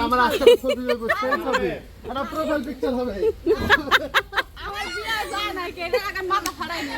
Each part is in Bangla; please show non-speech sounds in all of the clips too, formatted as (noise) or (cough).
আমার আজকে ছবি ছবি একটা প্রোফাইল পিকচার হবে আমার বিয়ে যায় না কে এখন মাথা ফাড়াই না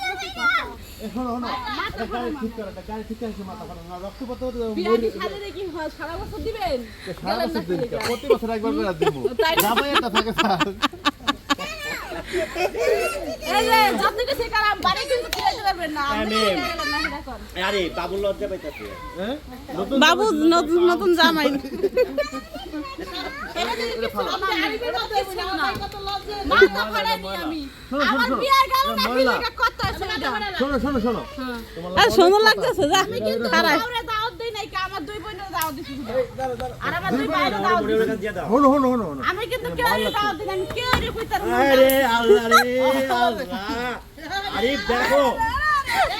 (laughs) এখন হলো? একটা গাড়ি ঠিক করে একটা গাড়ি ঠিক করে মাথা ফাটা না রক্তপাত বিয়ে কি খালি দেখি সারা বছর দিবেন? সারা বছর দিন প্রতি বছর একবার করে দিব। যাবে এটা থাকে স্যার। এই যে যত কিছু কারাম বাড়ি কিন্তু ফিরে পারবেন না। আপনি আমি- ফিরে গেলেন না সেটা কর। আরে বাবু লজ্জা পাইতাছে। হ্যাঁ? বাবু নতুন নতুন জামাই। (laughs) এটা আমি। শোনো, শোনো, শোনো। শোনো লাগতেছে যা খারাপ আমি কিন্তু দেখো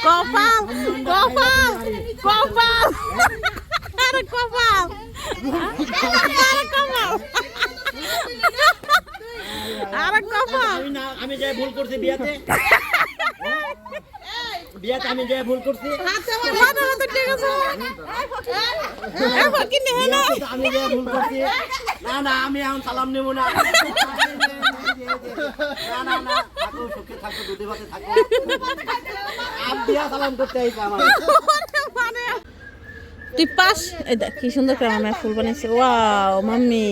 কপাল কপাল কপাল আরে কপাল আরে কপাল (laughs) আরে কপাল আমি যাই ভুল করছি বিয়াতে। বিয়াতে আমি যাই ভুল করছি। আমি যাই ভুল করছি। না না আমি এখন সালাম নেব না। না না না থাকো সুখে থাকো দুধে ভাতে থাকো। আপ দিয়া সালাম করতে আইছে আমার। তুই পাস। এই দেখ কি সুন্দর করে আমার ফুল বানিয়েছে। ওয়াও মাম্মি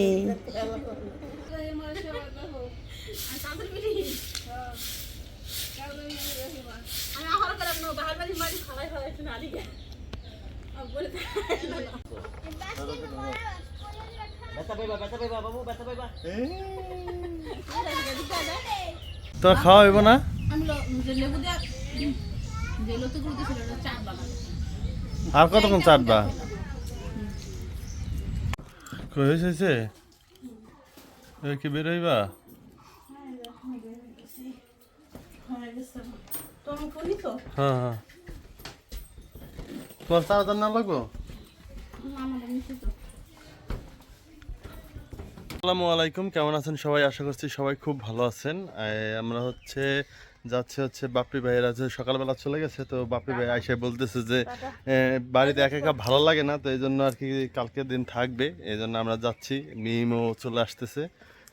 আমি আহর করে নো বাহার বাড়ি মারি খালাই খালাই শুনে আলি গে বলে ব্যথা পাইবা ব্যথা পাইবা বাবু ব্যথা পাইবা তো খাওয়া হইব না? আর কতক্ষণ চাটবা কই হয়েছে এ কি বেরোইবা তুমি হ্যাঁ হ্যাঁ। তোমার চার্জার না লাগবো আসসালামু আলাইকুম, কেমন আছেন সবাই? আশা করছি সবাই খুব ভালো আছেন। আমরা হচ্ছে যাচ্ছে হচ্ছে বাপ্পি ভাইয়ের আছে সকালবেলা চলে গেছে, তো বাপ্পি ভাই আইসে বলতেছে যে বাড়িতে একা একা ভালো লাগে না, তো এই জন্য আর কি কালকের দিন থাকবে এই জন্য আমরা যাচ্ছি। মিমও চলে আসতেছে,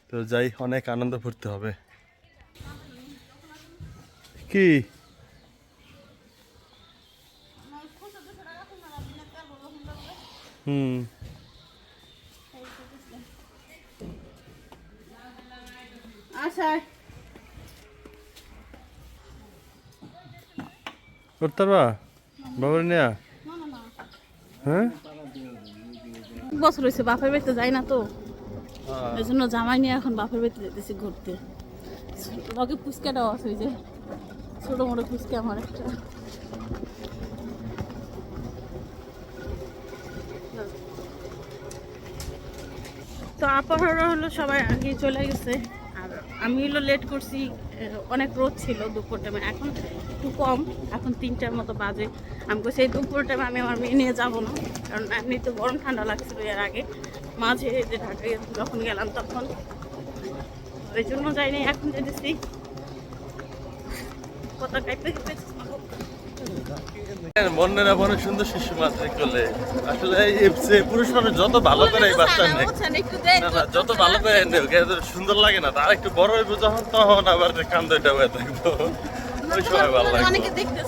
তো যাই, অনেক আনন্দ ফুর্তি হবে। কি? হুম। আচ্ছা। করতে পারবা বাবার নেয়া? হ্যাঁ? বছর হয়েছে বাপের বাড়িতে যাই না তো। এই জন্য জামাই নিয়ে এখন বাপের বাড়িতে যেতেছি ঘুরতে। লগে ফুচকাটাও আছে ওই যে ছোটো মোটো ফুচকা আমার একটা। তো আপাহারা হলো সবাই আগে চলে গেছে। আমি হলো লেট করছি অনেক রোদ ছিল দুপুর টাইমে এখন একটু কম, এখন তিনটার মতো বাজে। আমি সেই দুপুর টাইমে আমি আমার মেয়ে নিয়ে যাব না। কারণ এমনি তো গরম ঠান্ডা লাগছিল এর আগে। মাঝে যে ঢাকায় যখন গেলাম তখন। ওই জন্য যাইনি, এখন যেতেছি কথা কাইতে কাইতে বন্যেরা বনে সুন্দর শিশু মাত্রে করলে। আসলে পুরুষ মানুষ যত ভালো করে এই বাচ্চা নেই না না যত ভালো করে নেই সুন্দর লাগে না। তার একটু বড় হইব যখন তখন আবার কান্দটা হয়ে থাকব। ওই সময় ভালো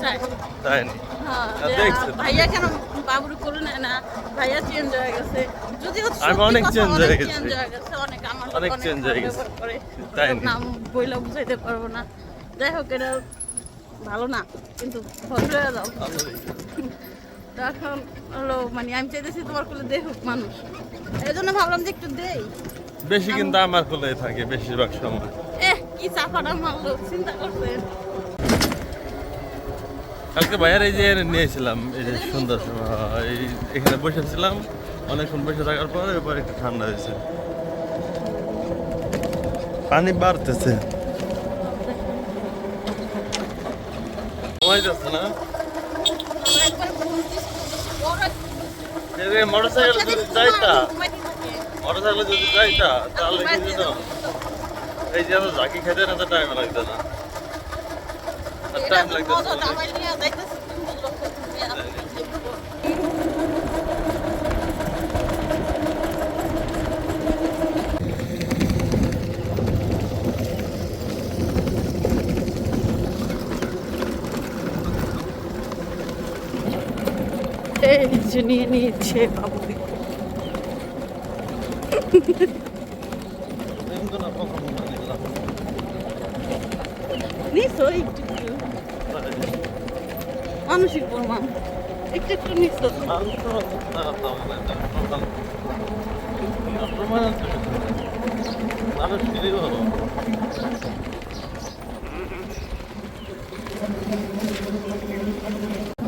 চায়। তাই নি? হ্যাঁ। ভাইয়া কেন বাবুর করে না? ভাইয়া চেঞ্জ হয়ে গেছে। যদিও আমি অনেক কথা, হয়ে গেছি। হয়ে অনেক আমার অনেক সাথে হয়ে গেছে। তাই নি? বইলা বুঝাইতে পারব না। যাই হোক এটা ভালো না কিন্তু ভদ্র এখন হলো মানে আমি চাইতেছি তোমার কোলে দেখুক মানুষ। এই জন্য ভাবলাম যে একটু দেই। বেশি কিন্তু আমার কোলে থাকে বেশিরভাগ সময়। এহ কি চাপাটা মারলো চিন্তা করছে কালকে ভাইয়ার এই যে নিয়েছিলাম এই যে সুন্দর এই এখানে বসেছিলাম অনেকক্ষণ বসে থাকার পর এবার একটু ঠান্ডা হয়েছে। পানি বাড়তেছে। সময় যাচ্ছে না। একবার বলছিস, বড় মোটর সাইকেল যদি যাইতা ঘুমাইতে থাকে। মোটর সাইকেল যদি যাইতা তাহলে কিন্তু এই যে জাকি খেতে না তো টাইম লাগবে না। টাইম লাগবে মজা দাবাই নিয়ে যাইতেছি তুমি বুঝলো এই যে নিয়ে নিয়েছে বাবু নিছো একটু একটু। মানসিক প্রমাণ। একটু একটু নিছো।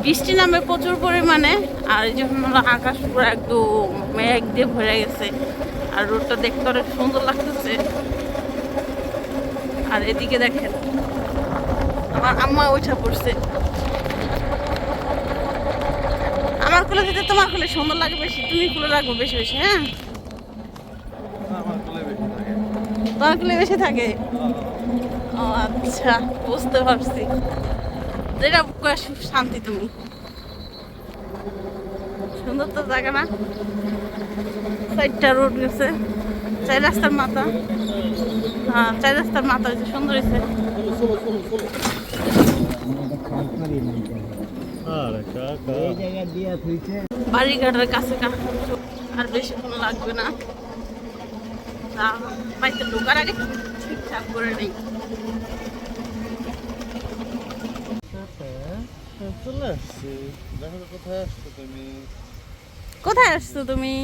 বৃষ্টি নামে প্রচুর পরিমাণে, আর এই জন্য আকাশ পুরো একদম মেঘ দিয়ে ভরে গেছে, আর রোডটা দেখতে অনেক সুন্দর লাগতেছে। আর এদিকে দেখেন, আমার আম্মা উঠা পড়ছে। আমার কুলে যেতে তোমার কুলে সুন্দর লাগে বেশি, তুমি কুলে রাখব বেশি বেশি হ্যাঁ? তোমার কুলে বেশি থাকে? ও আচ্ছা বুঝতে পারছি। যেটা শান্তি তুমি। সুন্দর তো জায়গা না? চারটা রোড গেছে। চার রাস্তার মাথা। হ্যাঁ চার রাস্তার মাথা হয়েছে, সুন্দর হয়েছে। বাড়িঘাটের কাছে আর বেশিক্ষণ লাগবে না। ঢোকার আগে ঠিকঠাক করে নেই। চলে আসছি। দেখো কোথায় আসছো তুমি। কোথায় আসছো তুমি?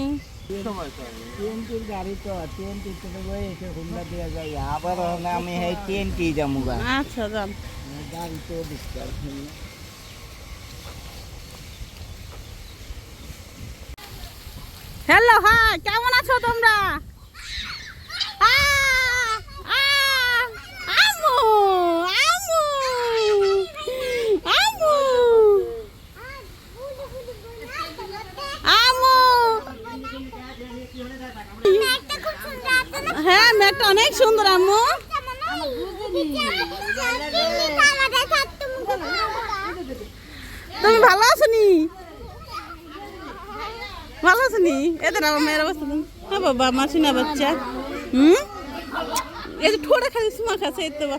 আচ্ছা যান গাড়ি তো ডিস্টার্ব হ্যালো হাই কেমন আছো তোমরা আ, আ, আমু, আমু, আমু, আমু। হ্যাঁ মেয়েটা অনেক সুন্দর আম্মু। তুমি ভালো আছো নি? ভালো আছো নি? এদের আমার মেয়ের অবস্থা হ্যাঁ বাবা মাসিনা বাচ্চা। হুম? এই যে ঠোঁটে খালি সুমা খাচ্ছে এই তো (laughs)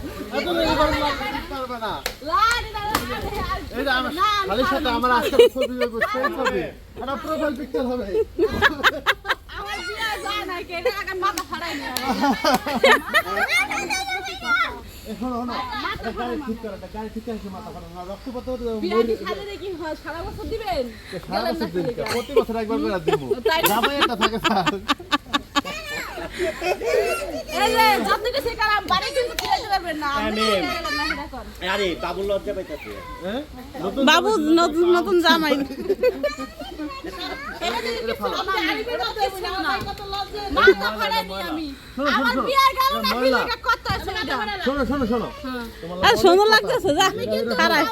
(laughs) আমার আজকে ছবি ছবি। একটা প্রোফাইল পিকচার হবে। এখন গাড়ি ঠিক করে গাড়ি ঠিক করে মাথা ফাটা না রক্তপাত সারা বছর দিবেন? সারা বছর দিন প্রতি বছর একবার করে দিব। একটা থাকে স্যার। বাবু নতুন নতুন জামাই। শোনো লাগতেছে যা। খারাপ।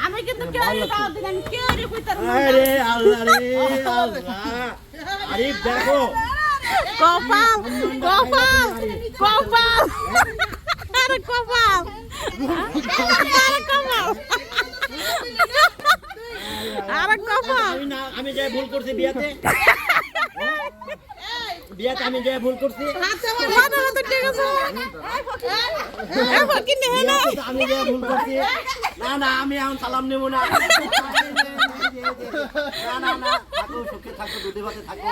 আমি কিন্তু কেউ দাওয়াত দিই আমি কেউ রে কইতার আরে আল্লাহ রে (laughs) আল্লাহ। আরে দেখো। কপাল কপাল কপাল। আরে কপাল। আরে কপাল। আরে কপাল। না আমি যাই ভুল করছি বিয়াতে। বিয়াতে আমি যাই ভুল করছি না আমি যাই ভুল করছি না না আমি এখন সালাম নেব না। না না না থাকো সুখে থাকো দুধে ভাতে থাকো।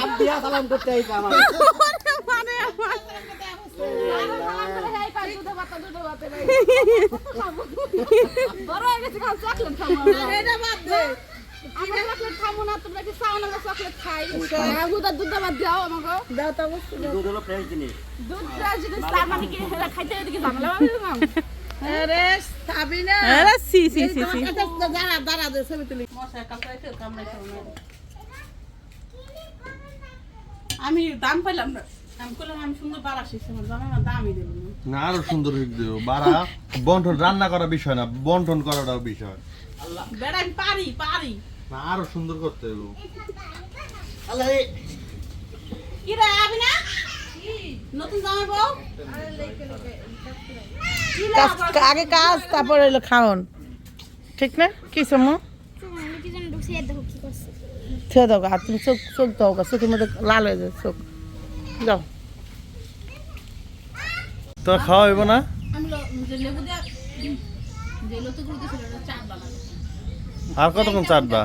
আপ দিয়া সালাম করতে আইছে আমার। মানে আমার বড় হয়ে গেছে খাও চকলেট খাব এটা বাদ দে। খাব না তোমরা কি চাও না চকলেট খাই? হুদা দুধ বাদ দাও আমাকে। দাও তো দুধ হলো ফ্রেশ জিনিস। দুধ তার মানে কি? হেলা খাইতে এদিকে ঝামেলা বাঁধে না আরে খাবি আরে সি সি সি সি। দাঁড়া দাঁড়া দে ছবি তুলি। মশা কামড়াইছে কামড়াইছে আমি দাম পাইলাম না। আমি আমি সুন্দর বাড়া শিখছি আমার জামাই আমার দামই দিল না। না আরও সুন্দর হয়ে বাড়া বন্টন রান্না করা বিষয় না বন্টন করাটাও বিষয়। পারি পারি। না আরও সুন্দর করতে হবে আল্লাহ রে। কি রে আবি না নতুন জামাই বউ? কাজ আগে কাজ তারপরে হলো খাওন। ঠিক না? কি সমু? দাও আর তুমি চোখ চোখ দাও চোখের মধ্যে লাল হয়ে যায় চোখ। যাও। তো খাওয়া হইব না? আমি লেবু দিয়া যে লতো করে চাট বানাবো আর কতক্ষণ চাটবা?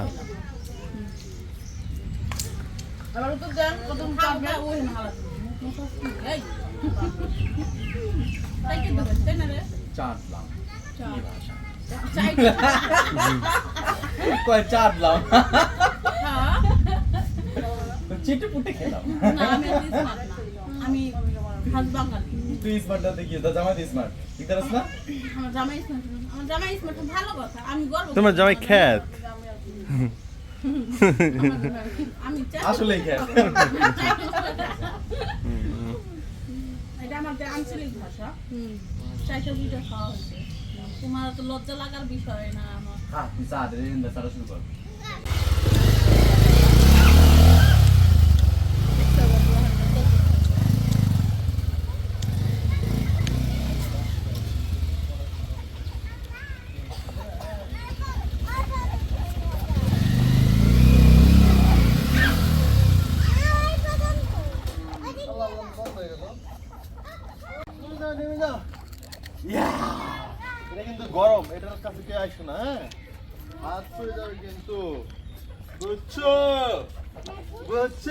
চাটলাম। (laughs) হ্যাঁ। চিটে পুটে খেলাম আমি হাজ বাঙালি তুই স্মার্ট না দেখি তোর জামাই স্মার্ট ঠিক আছে না? আমার জামাই স্মার্ট আমার জামাই স্মার্ট ভালো কথা আমি গর্ব তোমার জামাই খ্যাত। আমি আসলে খেয়ে এটা আমাদের আঞ্চলিক ভাষা। চাইটা দুইটা খাওয়া হয়েছে। তোমার তো লজ্জা লাগার বিষয় না আমার। হ্যাঁ তুই চা দে রে সারা শুরু কর। এটা কিন্তু গরম এটার কাছে কে আসো না হ্যাঁ? হাত পড়ে যাবে কিন্তু। বুঝছ? বুঝছ?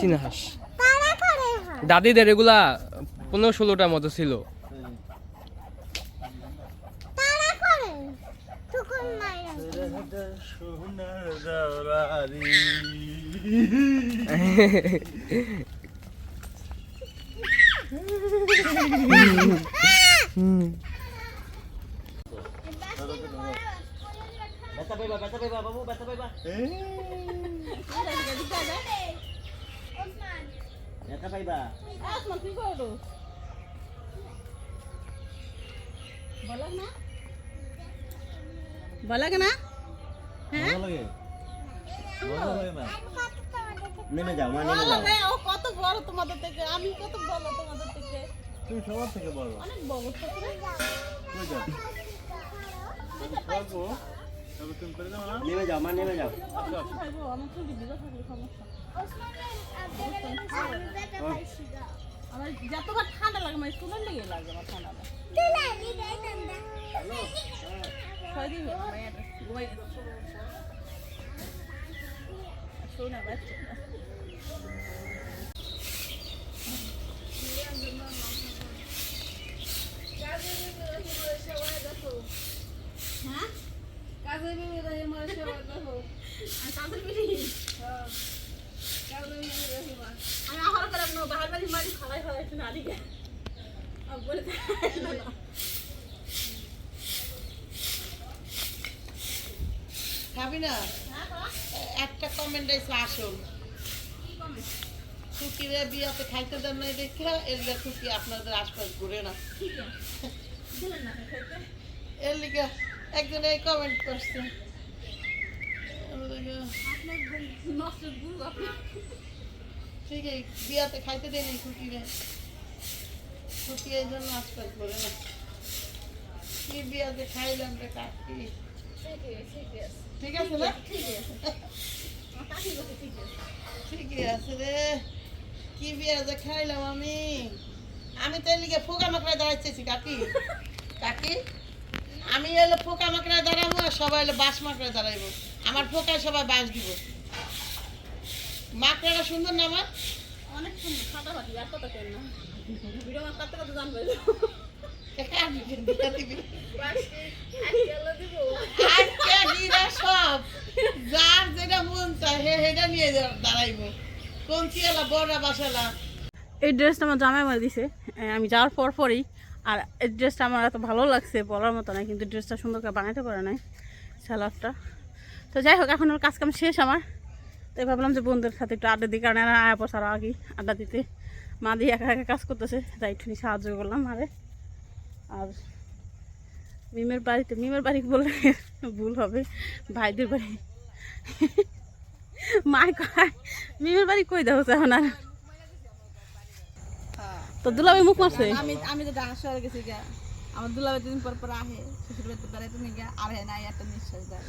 চীনা হাঁস। দাদিদের এগুলা পনেরো ষোলোটার মতো ছিল তারা করে টুকুন মাইরা দাওরারি ব্যথা পাইবা বাবু পাইবা বলা বলা না লাগে? লাগে না? নেমে যাও মা নেমে যাও। বলা ও কত বড় তোমাদের থেকে আমি কত বড় তোমাদের থেকে? তুমি সবার থেকে বড়। অনেক বড় তো। তুমি। যাও। বলব তবে তুমি করে দাও না নেমে যাও মা নেমে যাও। আমার থাকলে সমস্যা আমার যতবার ঠান্ডা লাগে আমার স্টুডেন্ট লেগে। লাগে আমার ঠান্ডাটা তুলা শোনা হ্যাঁ কাজের বিবি রহি মার সেবা দেখো আমি আহার করে নো, বাহার বাড়ি মারি খালাই খালাই নাড়ি গে বলে খাবি না? একটা কমেন্ট এসে আসুন। খুকিরে বিয়াতে খাইতে দেন নাই দেখে এর খুকি আপনাদের আশপাশ ঘুরে না। এর লিগে একজন এই কমেন্ট করছে। ঠিক আছে বিয়াতে খাইতে দেন এই খুকিরে খুকি এই জন্য আশপাশ ঘুরে না। কি বিয়াতে খাইলাম রে কাকি? ঠিক আছে না? ঠিকই আছে রে। কি বিয়া যে খাইলাম আমি? আমি তো এলিগে ফোকা মাকড়ায় দাঁড়াইতেছি, কাকি। কাকি, আমি এলো ফোকা মাকড়ায় দাঁড়াবো আর সবাই এলো বাঁশ মাকড়ায় দাঁড়াইবো। আমার ফোকায় সবাই বাঁশ দিব। মাকড়াটা সুন্দর না আমার? অনেক সুন্দর ফাটাফাটি আর কথা কেন ভিডিও আমার কাটতে কাটতে জানবে নিয়ে এই ড্রেসটা আমার জামাই আমার দিছে। আমি যাওয়ার পর পরই। আর এই ড্রেসটা আমার এত ভালো লাগছে বলার মতো না কিন্তু ড্রেসটা সুন্দর করে বানাইতে পারে নাই স্যালাডটা। তো যাই হোক, এখন কাজ কাম শেষ আমার। তাই ভাবলাম যে বন্ধুদের সাথে একটু আড্ডা দিই, কারণ আয়া পয়সার আগে আড্ডা দিতে। মা দিয়ে একা একা কাজ করতেছে, তাই একটুখানি সাহায্য করলাম আরে আর মিমের বাড়িতে মিমের বাড়ি বললে ভুল হবে। ভাইদের বাড়ি। মায় কয় মিমের বাড়ি কই দেওয়া এখন আর? তো দুলাভাই মুখ মারছে? আমি আমি তো ঢাকা শহরে গেছি গা আমার দুলাবে দিন পর পর আহে শ্বশুর বাড়িতে বেড়াইতে নিয়ে গা আর হ্যাঁ নাই একটা নিঃশ্বাস দেয়।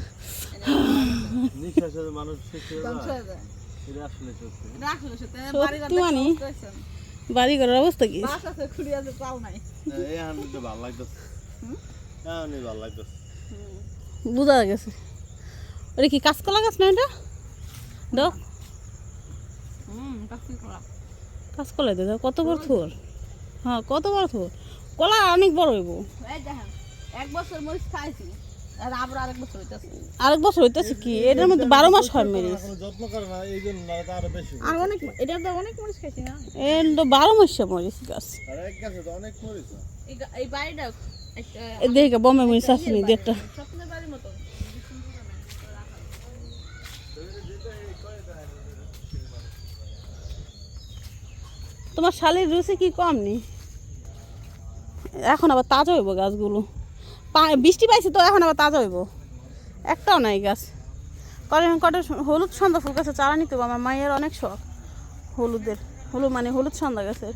নিঃশ্বাসের মানুষ শেষ হয়ে যায়। আসলে সত্যি। রাখল সত্যি। বাড়ি মানে? বাড়ি ঘরের অবস্থা কি? বাস আছে খুঁড়ি আছে চাল নাই। এই আমি তো ভালো লাগতেছে। হ্যাঁ ভালো লাগতেছে। বোঝা গেছে। ওটা কি কাঁচকলা গাছ না এটা দাও। হুম কাঁচকলা। দাও কত বড় থোর? হ্যাঁ কত বড় থোর? কলা অনেক বড় হইব। এক বছর মরিচ খাইছি। আরেক বছর হইতেছে। বছর হইতেছে কি? এটার মধ্যে বারো মাস হয় মেরিস কোনো যত্ন করে না এই জন্য না আরও বেশি। আর অনেক এটা তো অনেক মরিচ এর তো বারো মাস মরিস গাছ আর এক গাছে তো অনেক মরিচ এই গা- এই বাড়িটা একটা এ দেখে বম্বে মরিচ আসেনি দেড়টা। স্বপ্নের বাড়ির মতো। তোমার শালির রুচি কি কম নি? এখন আবার তাজা হইব গাছগুলো। বৃষ্টি পাইছে তো এখন আবার তাজা হইব। একটাও নাই গাছ। কটা কটা হলুদ সন্ধ্যা ফুল গাছে চারা নিতে। আমার মায়ের অনেক শখ হলুদের। হলুদ মানে হলুদ সন্ধ্যা গাছের।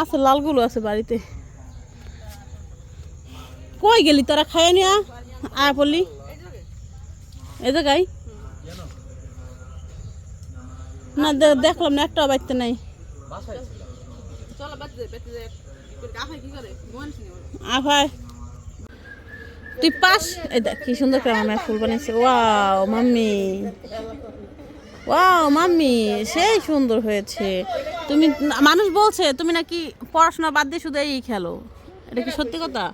আছে লালগুলো আছে বাড়িতে। কই গেলি তোরা খাইয়ে নিয়া? আয় পড়লি এ জায়গায় না দেখলাম না একটাও বাড়িতে নাই। চলো বেঁচে বেঁচে যায় কাফাই কি করে মন শুনে আভাই তুই পাস? কি সুন্দর করে আমার ফুল বানিয়েছে ওয়াও, মাম্মি। ওয়াও, মাম্মি, সেই সুন্দর হয়েছে। তুমি, মানুষ বলছে, তুমি নাকি পড়াশোনা বাদ দিয়ে শুধু এই খেলো। এটা কি সত্যি কথা?